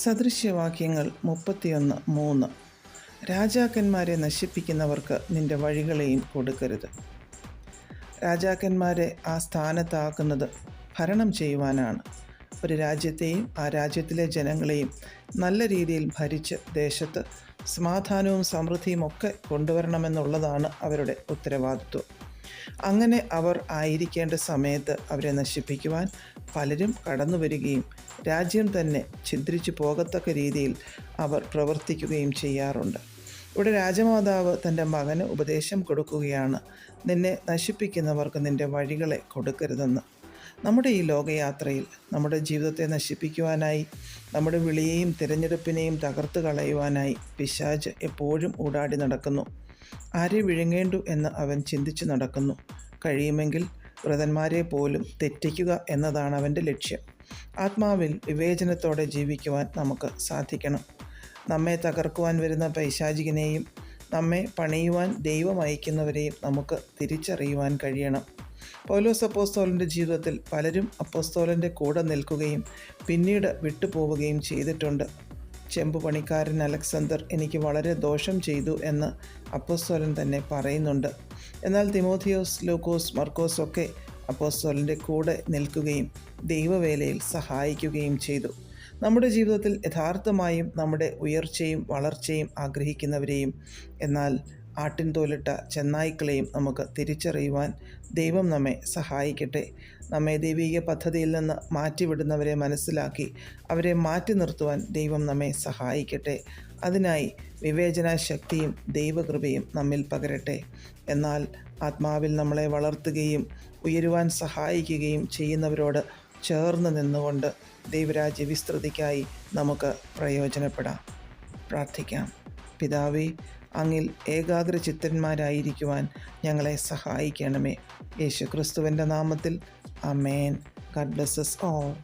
സദൃശ്യവാക്യങ്ങൾ മുപ്പത്തിയൊന്ന് മൂന്ന്. രാജാക്കന്മാരെ നശിപ്പിക്കുന്നവർക്ക് നിന്റെ വഴികളെയും കൊടുക്കരുത്. രാജാക്കന്മാരെ ആ സ്ഥാനത്താക്കുന്നത് ഭരണം ചെയ്യുവാനാണ്. ഒരു രാജ്യത്തെയും ആ രാജ്യത്തിലെ ജനങ്ങളെയും നല്ല രീതിയിൽ ഭരിച്ച് ദേശത്ത് സമാധാനവും സമൃദ്ധിയും ഒക്കെ കൊണ്ടുവരണമെന്നുള്ളതാണ് അവരുടെ ഉത്തരവാദിത്വം. അങ്ങനെ അവർ ആയിരിക്കേണ്ട സമയത്ത് അവരെ നശിപ്പിക്കുവാൻ പലരും കടന്നു വരികയും രാജ്യം തന്നെ ഛിദ്രിച്ചു പോകത്തക്ക രീതിയിൽ അവർ പ്രവർത്തിക്കുകയും ചെയ്യാറുണ്ട്. ഇവിടെ രാജമാതാവ് തന്റെ മകന് ഉപദേശം കൊടുക്കുകയാണ്. നിന്നെ നശിപ്പിക്കുന്നവർക്ക് നിന്റെ വഴികളെ കൊടുക്കരുതെന്ന്. നമ്മുടെ ഈ ലോകയാത്രയിൽ നമ്മുടെ ജീവിതത്തെ നശിപ്പിക്കുവാനായി നമ്മുടെ വിളിയെയും തിരഞ്ഞെടുപ്പിനെയും തകർത്ത് കളയുവാനായി പിശാജ് എപ്പോഴും ഊടാടി നടക്കുന്നു. ആരെ വിഴുങ്ങേണ്ടു എന്ന് അവൻ ചിന്തിച്ച് നടക്കുന്നു. കഴിയുമെങ്കിൽ വ്രതന്മാരെ പോലും തെറ്റിക്കുക എന്നതാണ് അവന്റെ ലക്ഷ്യം. ആത്മാവിൽ വിവേചനത്തോടെ ജീവിക്കുവാൻ നമുക്ക് സാധിക്കണം. നമ്മെ തകർക്കുവാൻ വരുന്ന പൈശാചികനെയും നമ്മെ പണിയുവാൻ ദൈവം അയക്കുന്നവരെയും നമുക്ക് തിരിച്ചറിയുവാൻ കഴിയണം. പൗലോസ് അപ്പോസ്തോലന്റെ ജീവിതത്തിൽ പലരും അപ്പോസ്തോലന്റെ കൂടെ നിൽക്കുകയും പിന്നീട് വിട്ടുപോവുകയും ചെയ്തിട്ടുണ്ട്. ചെമ്പ് പണിക്കാരൻ അലക്സാണ്ടർ എനിക്ക് വളരെ ദോഷം ചെയ്തു എന്ന് അപ്പോസ്തോലൻ തന്നെ പറയുന്നുണ്ട്. എന്നാൽ തിമോഥിയോസ് ലൂക്കോസ് മർക്കോസ് ഒക്കെ അപ്പോസ്തോലന്റെ കൂടെ നിൽക്കുകയും ദൈവവേലയിൽ സഹായിക്കുകയും ചെയ്തു. നമ്മുടെ ജീവിതത്തിൽ യഥാർത്ഥമായും നമ്മുടെ ഉയർച്ചയും വളർച്ചയും ആഗ്രഹിക്കുന്നവരെയും എന്നാൽ ആട്ടിൻ തോലിട്ട ചെന്നായ്ക്കളെയും നമുക്ക് തിരിച്ചറിയുവാൻ ദൈവം നമ്മെ സഹായിക്കട്ടെ. നമ്മെ ദൈവിക പദ്ധതിയിൽ നിന്ന് മാറ്റിവിടുന്നവരെ മനസ്സിലാക്കി അവരെ മാറ്റി നിർത്തുവാൻ ദൈവം നമ്മെ സഹായിക്കട്ടെ. അതിനായി വിവേചന ശക്തിയും ദൈവകൃപയും നമ്മിൽ പകരട്ടെ. എന്നാൽ ആത്മാവിൽ നമ്മളെ വളർത്തുകയും ഉയരുവാൻ സഹായിക്കുകയും ചെയ്യുന്നവരോട് ചേർന്ന് നിന്നുകൊണ്ട് ദൈവരാജ്യ വിസ്തൃതിക്കായി നമുക്ക് പ്രയോജനപ്പെടാം. പ്രാർത്ഥിക്കാം. പിതാവേ അങ്ങിൽ ഏകാഗ്ര ചിത്രന്മാരായിരിക്കുവാൻ ഞങ്ങളെ സഹായിക്കണമേ. യേശു ക്രിസ്തുവിന്റെ നാമത്തിൽ അമേൻ ഗഡ് ബ്ലസ്സസ് ഓൾ